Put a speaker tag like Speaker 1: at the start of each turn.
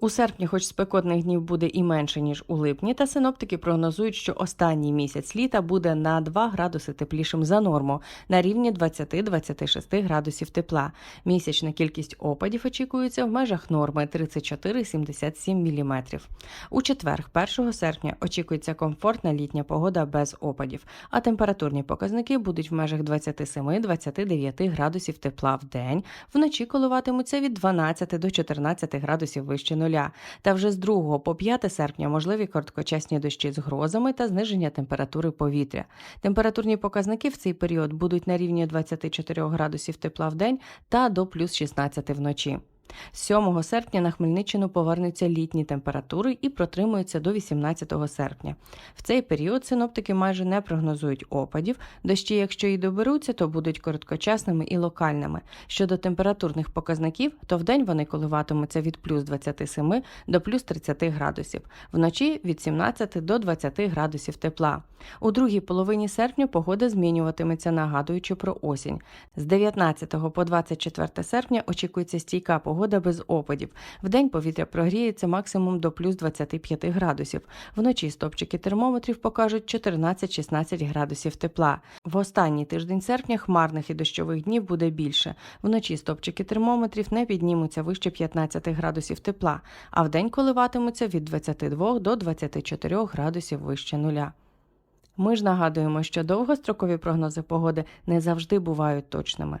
Speaker 1: У серпні, хоч спекотних днів буде і менше, ніж у липні, та синоптики прогнозують, що останній місяць літа буде на 2 градуси теплішим за норму, на рівні 20-26 градусів тепла. Місячна кількість опадів очікується в межах норми 34-77 мм. У четвер, 1 серпня, очікується комфортна літня погода без опадів, а температурні показники будуть в межах 27-29 градусів тепла в день, вночі коливатимуться від 12 до 14 градусів вище нуля. Та вже з 2 по 5 серпня можливі короткочасні дощі з грозами та зниження температури повітря. Температурні показники в цей період будуть на рівні 24 градусів тепла в день та до плюс 16 вночі. З 7 серпня на Хмельниччину повернуться літні температури і протримуються до 18 серпня. В цей період синоптики майже не прогнозують опадів. Дощі, якщо і доберуться, то будуть короткочасними і локальними. Щодо температурних показників, то вдень вони коливатимуться від плюс 27 до плюс 30 градусів, вночі від 17 до 20 градусів тепла. У другій половині серпня погода змінюватиметься, нагадуючи про осінь. З 19 по 24 серпня очікується стійка погода без опадів. Вдень повітря прогріється максимум до плюс 25 градусів. Вночі стопчики термометрів покажуть 14-16 градусів тепла. В останній тиждень серпня хмарних і дощових днів буде більше. Вночі стопчики термометрів не піднімуться вище 15 градусів тепла, а вдень коливатимуться від 22 до 24 градусів вище нуля. Ми ж нагадуємо, що довгострокові прогнози погоди не завжди бувають точними.